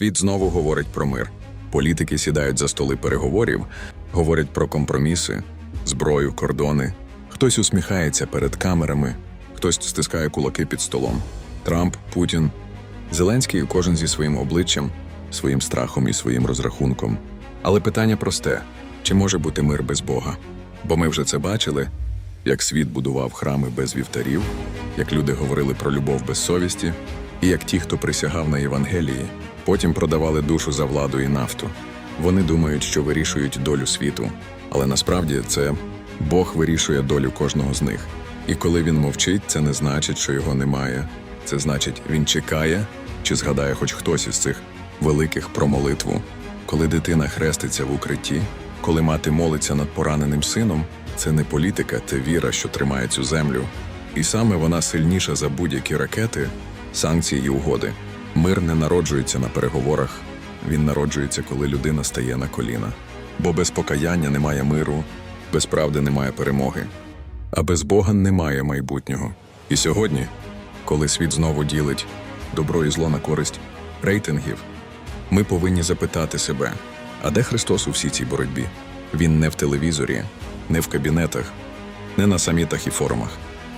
Світ знову говорить про мир. Політики сідають за столи переговорів, говорять про компроміси, зброю, кордони. Хтось усміхається перед камерами, хтось стискає кулаки під столом. Трамп, Путін, Зеленський кожен зі своїм обличчям, своїм страхом і своїм розрахунком. Але питання просте: чи може бути мир без Бога? Бо ми вже це бачили, як світ будував храми без вівтарів, як люди говорили про любов без совісті, і як ті, хто присягав на Євангелії, потім продавали душу за владу і нафту. Вони думають, що вирішують долю світу, але насправді це Бог вирішує долю кожного з них. І коли він мовчить, це не значить, що його немає. Це значить, він чекає, чи згадає хоч хтось із цих великих про молитву. Коли дитина хреститься в укритті, коли мати молиться над пораненим сином, це не політика, це віра, що тримає цю землю. І саме вона сильніша за будь-які ракети, санкції і угоди. Мир не народжується на переговорах, він народжується, коли людина стає на коліна. Бо без покаяння немає миру, без правди немає перемоги, а без Бога немає майбутнього. І сьогодні, коли світ знову ділить добро і зло на користь рейтингів, ми повинні запитати себе: а де Христос у всій цій боротьбі? Він не в телевізорі, не в кабінетах, не на самітах і форумах.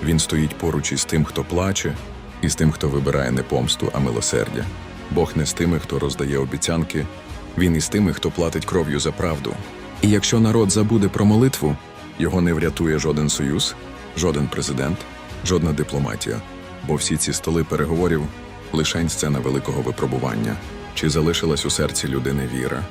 Він стоїть поруч із тим, хто плаче, і з тим, хто вибирає не помсту, а милосердя. Бог не з тими, хто роздає обіцянки, він із тими, хто платить кров'ю за правду. І якщо народ забуде про молитву, його не врятує жоден союз, жоден президент, жодна дипломатія. Бо всі ці столи переговорів лишень сцена великого випробування. Чи залишилась у серці людини віра?